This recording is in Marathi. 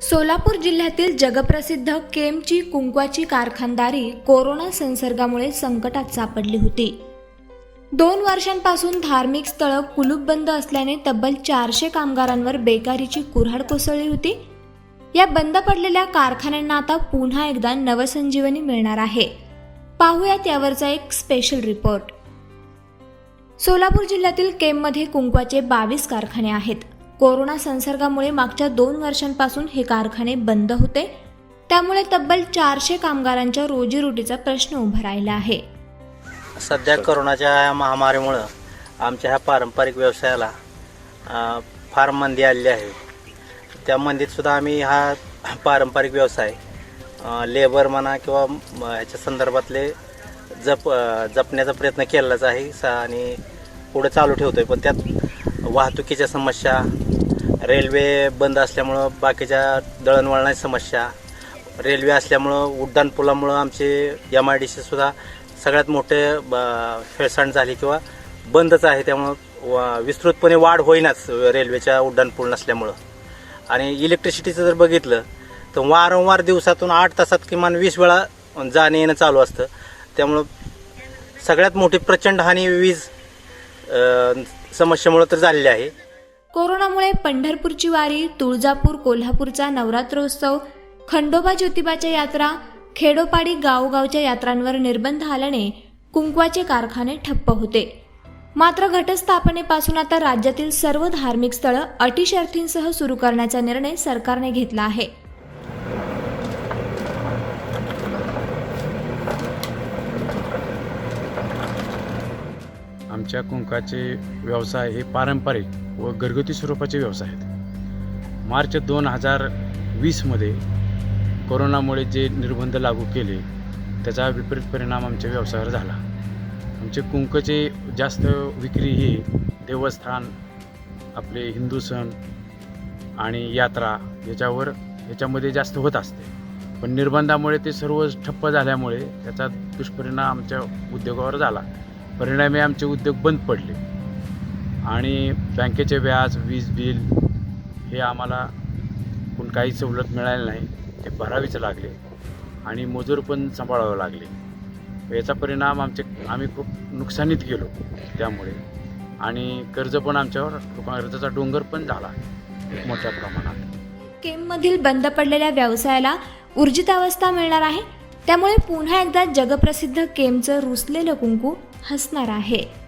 सोलापूर जिल्ह्यातील जगप्रसिद्ध केमची कुंकवाची कारखानदारी कोरोना संसर्गामुळे संकटात सापडली होती. दोन वर्षांपासून धार्मिक स्थळं कुलूप बंद असल्याने तब्बल चारशे कामगारांवर बेकारीची कुऱ्हाड कोसळली होती. या बंद पडलेल्या कारखान्यांना आता पुन्हा एकदा नवसंजीवनी मिळणार आहे. पाहूयात यावरचा एक स्पेशल रिपोर्ट सोलापूर जिल्ह्यातील केममध्ये कुंकवाचे बावीस कारखाने आहेत. कोरोना संसर्गामुळे मागच्या दोन वर्षांपासून हे कारखाने बंद होते. त्यामुळे तब्बल चारशे कामगारांच्या रोजीरोटीचा प्रश्न उभा राहिला आहे. सध्या कोरोनाच्या महामारीमुळं आमच्या ह्या पारंपरिक व्यवसायाला फार मंदी आलेली आहे. त्या मंदीत सुद्धा आम्ही हा पारंपरिक व्यवसाय लेबर म्हणा किंवा ह्याच्या संदर्भातले जप जपण्याचा प्रयत्न केलेलाच आहे सा आणि पुढे चालू ठेवतोय. पण त्यात वाहतुकीच्या समस्या रेल्वे बंद असल्यामुळं बाकीच्या दळणवळणाची समस्या रेल्वे असल्यामुळं उड्डाणपुलामुळं आमचे एम आय डी सुद्धा सगळ्यात मोठे ब- हेळसांड झाली किंवा बंदच आहे त्यामुळं वा- विस्तृतपणे वाढ होईनाच रेल्वेच्या उड्डाणपूल नसल्यामुळं. आणि इलेक्ट्रिसिटीचं जर बघितलं तर वारंवार दिवसातून आठ तासात किमान वीस वेळा जाणे येणं चालू असतं. त्यामुळं सगळ्यात मोठी प्रचंड हानी वीज समस्येमुळं तर झालेली आहे. कोरोनामुळे पंढरपूरची वारी तुळजापूर कोल्हापूरचा नवरात्रोत्सव खंडोबा ज्योतिबाच्या यात्रा खेडोपाडी गावगावच्या यात्रांवर निर्बंध आल्याने कुंकवाचे कारखाने ठप्प होते. मात्र घटस्थापनेपासून आता राज्यातील सर्व धार्मिक स्थळं अटी शर्थींसह सुरू करण्याचा निर्णय सरकारने घेतला आहे. आमच्या कुंकाचे व्यवसाय हे पारंपरिक व घरगुती स्वरूपाचे व्यवसाय आहेत. मार्च दोन हजार वीसमध्ये कोरोनामुळे जे निर्बंध लागू केले त्याचा विपरीत परिणाम आमच्या व्यवसायावर झाला. आमचे कुंकचे जास्त विक्री ही देवस्थान आपले हिंदू सण आणि यात्रा याच्यावर याच्यामध्ये जास्त होत असते. पण निर्बंधामुळे ते सर्व ठप्प झाल्यामुळे त्याचा दुष्परिणाम आमच्या उद्योगावर झाला. परिणामी आमचे उद्योग बंद पडले. आणि बँकेचे व्याज वीज बिल हे आम्हाला पण काही सवलत मिळाली नाही ते भरावीच लागले आणि मजूर पण सांभाळावं लागले. याचा परिणाम आमचे आम्ही खूप नुकसानीत गेलो त्यामुळे. आणि कर्ज पण आमच्यावर कर्जाचा डोंगर पण झाला खूप मोठ्या प्रमाणात. केममधील बंद पडलेल्या व्यवसायाला ऊर्जितावस्था मिळणार आहे. त्यामुळे पुन्हा एकदा जगप्रसिद्ध केमचं रुसलेलं कुंकू हसणार आहे.